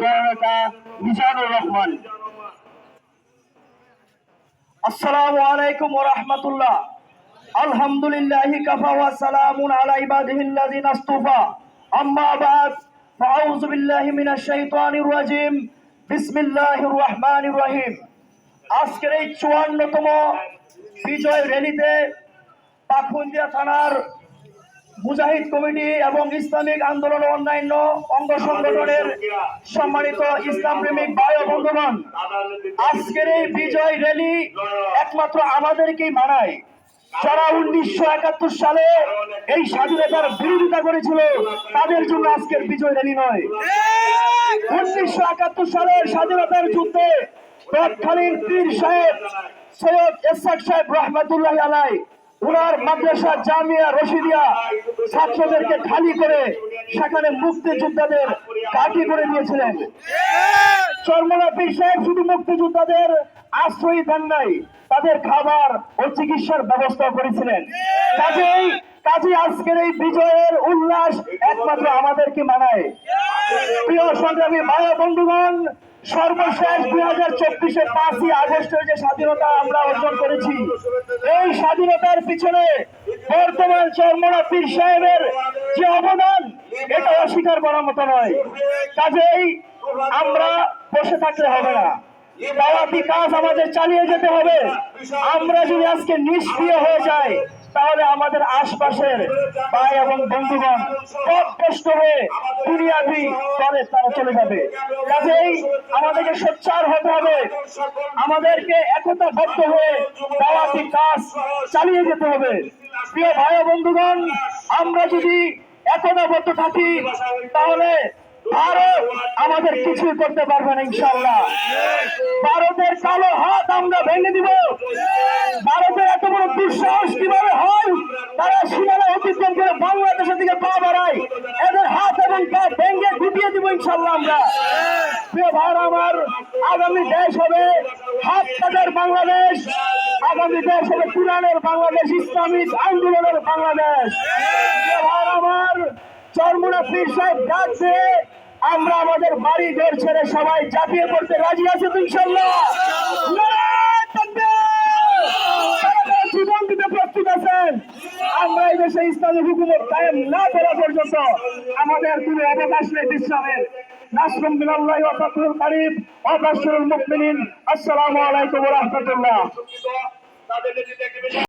জননেতা মিজানুর রহমান আসসালামু আলাইকুম ওয়া রাহমাতুল্লাহ। আলহামদুলিল্লাহি কাফা ওয়া সালামুন আলা ইবাদিহিল্লাযিনা আসতুফা। আম্মা বাদ ফাআউযু বিল্লাহি মিনাশ শাইতানির বিসমিল্লাহির রহমানির রহিম। আজকের এই চুয়ান্নতম বিজয় র্যালিতে পাখুন্দিয়া থানার মুজাহিদ কমিটি এবং ইসলামিক আন্দোলন অন্যান্য অঙ্গ সংগঠনের সম্মানিত ইসলাম প্রেমিক ভাই বন্ধুগণ, আজকের এই বিজয় র্যালি একমাত্র আমাদেরকেই মানায়। যারা উনিশশো একাত্তর সালে এই স্বাধীনতার বিরোধিতা করেছিল, তাদের জন্য আজকের বিজয় র্যালি নয়। উনিশশো একাত্তর সালের স্বাধীনতার যুদ্ধে তৎকালীন পীর সাহেব সৈয়দ এসাক সাহেব রহমতুল্লাহ আলাই উনার মাদ্রাসা জামিয়া রশিদিয়া ছাত্রদেরকে খালি করে সেখানে মুক্তিযোদ্ধাদের কাটি করে দিয়েছিলেন। চরমলা পীর সাহেব শুধু মুক্তিযোদ্ধাদের আশ্রয় দেন নাই, তাদের খাবার ও চিকিৎসার ব্যবস্থা করেছিলেন। কাজেই কাজে আজকের এই বিজয়ের উল্লাস একমাত্র আমাদেরকে মানায়। প্রিয় সংগ্রামী মায়া বন্ধুগণ সর্বশেষ দুই হাজার চব্বিশের পাঁচই আগস্টের যে স্বাধীনতা আমরা অর্জন করেছি, এই স্বাধীনতার পিছনে বর্তমান চরমনা পীর সাহেবের যে অবদান, এটা অস্বীকার করার মতো নয়। কাজেই আমরা বসে থাকলে হবে না। দাওয়াতি কাজ আমাদের চালিয়ে যেতে হবে। আমরা যদি আজকে নিষ্ক্রিয় হয়ে যাই তাহলে আমাদের আশপাশের ভাই এবং বন্ধুগণ সব কষ্ট হয়ে দুনিয়াবি করে তারা চলে যাবে। কাজেই আমাদেরকে সোচ্চার হতে হবে। আমাদেরকে একতাবদ্ধ হয়ে দাওয়াতি কাজ চালিয়ে যেতে হবে। প্রিয় ভাই বন্ধুগণ, আমরা যদি একতাবদ্ধ থাকি, তাহলে ভারত আমাদের কিছুই করতে পারবে না ইনশাল্লাহ ভারতের কালো হাত আমরা ভেঙে দিব। দুঃসাহস কীভাবে হয়? তারা সীমানা অতিক্রম করে বাংলাদেশের দিকে পা বাড়ায়। এদের হাত এবং পা ভেঙে গুটিয়ে দিব ইনশাল্লাহ আমরা। প্রিয় আমার, আগামী দেশ হবে হাত কাটার বাংলাদেশ। আগামী দেশ হবে কোরআনের বাংলাদেশ, ইসলামিক আন্দোলনের বাংলাদেশ। প্রিয় আমার, চরমুনা পীর সাহেব ডাক দিয়ে আমরা আমাদের বাড়ি ঘর ছেড়ে সবাই চাপিয়ে পড়তে রাজি আছে তো ইনশাল্লাহ আছেন? আমরা এই দেশে ইসলামী হুকুমত কায়েম না করা পর্যন্ত আমাদের কোনো অবকাশ নেই বিশ্রামের নাসরুম বিনাল্লাহি ওয়া ফাতহুল কারীব ওয়া আসসালামু আলাইকুম ওয়া রাহমাতুল্লাহ।